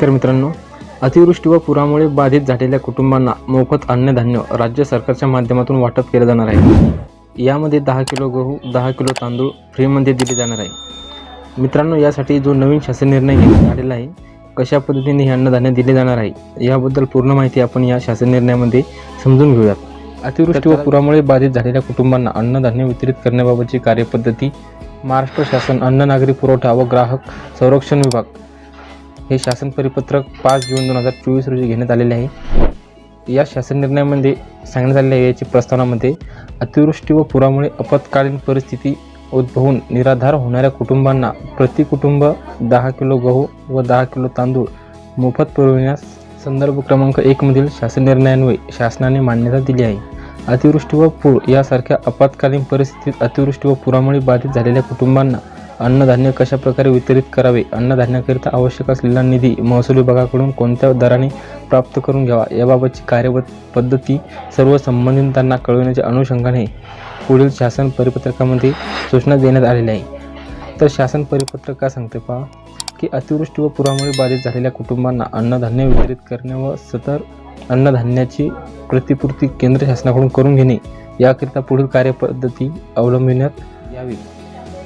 तर मित्रांनो अतिवृष्टी व पुरामुळे बाधित झालेल्या कुटुंबांना मोफत अन्नधान्य राज्य सरकारच्या माध्यमातून वाटप केलं जाणार आहे. यामध्ये दहा किलो गहू दहा किलो तांदूळ फ्रीमध्ये दिले जाणार आहे. मित्रांनो यासाठी जो नवीन शासन निर्णय घेण्यात आलेला आहे कशा पद्धतीने हे अन्नधान्य दिले जाणार आहे याबद्दल पूर्ण माहिती आपण या शासन निर्णयामध्ये समजून घेऊयात. अतिवृष्टी व पुरामुळे बाधित झालेल्या कुटुंबांना अन्नधान्य वितरित करण्याबाबतची कार्यपद्धती महाराष्ट्र शासन अन्न नागरी पुरवठा व ग्राहक संरक्षण विभाग हे शासन परिपत्रक पाच जून दोन हजार चोवीस रोजी घेण्यात आलेले आहे. या शासन निर्णयामध्ये सांगण्यात आलेल्या आहे याची प्रस्तावनामध्ये अतिवृष्टी व पुरामुळे आपत्कालीन परिस्थिती उद्भवून निराधार होणाऱ्या कुटुंबांना प्रति कुटुंब दहा किलो गहू व दहा किलो तांदूळ मोफत पुरविण्यास संदर्भ क्रमांक एकमधील शासन निर्णयान्वये शासनाने मान्यता दिली आहे. अतिवृष्टी व पूर यासारख्या आपत्कालीन परिस्थितीत अतिवृष्टी व पुरामुळे बाधित झालेल्या कुटुंबांना अन्नधान्य कशा प्रकारे वितरित करावे? अन्नधान्याकरिता आवश्यक असलेला निधी महसूल विभागाकडून कोणत्या दराने प्राप्त करून घ्यावा? याबाबतची कार्यवत पद्धती सर्व संबंधितांना कळविण्याच्या अनुषंगाने पुढील शासन परिपत्रकामध्ये सूचना देण्यात आलेल्या आहे तर शासन परिपत्रक काय सांगते पहा की अतिवृष्टी व पुरामुळे बाधित झालेल्या कुटुंबांना अन्नधान्य वितरित करणे व सतर अन्नधान्याची प्रतिपूर्ती केंद्र शासनाकडून करून घेणे याकरिता पुढील कार्यपद्धती अवलंबिण्यात यावी.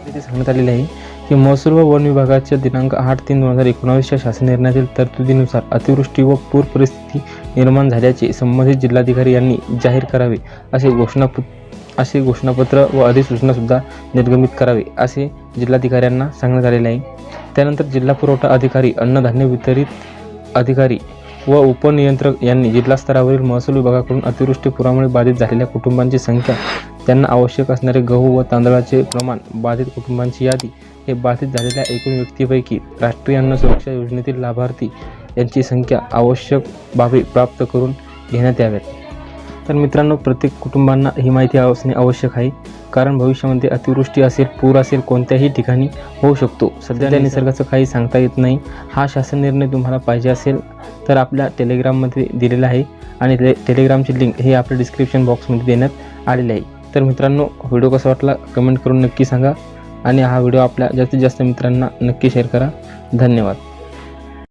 तिथे सांगण्यात आलेले आहे की महसूल व वन विभागाच्या दिनांक आठ तीन दोन हजार एकोणावीसच्या शासन निर्णयातील तरतुदीनुसार अतिवृष्टी व पूर परिस्थिती निर्माण झाल्याचे संबंधित जिल्हाधिकारी यांनी जाहीर करावे असे घोषणापु असे घोषणापत्र व अधिसूचनासुद्धा निर्गमित करावे असे जिल्हाधिकाऱ्यांना सांगण्यात आलेले आहे. त्यानंतर जिल्हा पुरवठा अधिकारी अन्नधान्य वितरित अधिकारी व उपनियंत्रक यांनी जिल्हा स्तरावरील महसूल विभागाकडून अतिवृष्टी पुरामुळे बाधित झालेल्या कुटुंबांची संख्या त्यांना आवश्यक असणारे गहू व तांदळाचे प्रमाण बाधित कुटुंबांची यादी हे बाधित झालेल्या एकूण व्यक्तीपैकी राष्ट्रीय अन्न सुरक्षा योजनेतील लाभार्थी यांची संख्या आवश्यक बाबी प्राप्त करून घेण्यात याव्यात. तर मित्रांनो प्रत्येक कुटुंबांना ही माहिती असणे आवश्यक आहे. कारण भविष्यामध्ये अतिवृष्टी असेल पूर असेल कोणत्याही ठिकाणी होऊ शकतो. सध्या निसर्गाचं काही सांगता येत नाही. हा शासन निर्णय तुम्हाला पाहिजे असेल तर आपल्या टेलिग्राममध्ये दिलेला आहे. आणि ते टेलिग्रामची लिंक हे आपल्या डिस्क्रिप्शन बॉक्समध्ये देण्यात आलेले आहे. तर मित्रांनो व्हिडिओ कसा वाटला कमेंट करून नक्की सांगा आणि हा व्हिडिओ आपल्या जास्तीत जास्त मित्रांना नक्की शेअर करा. धन्यवाद.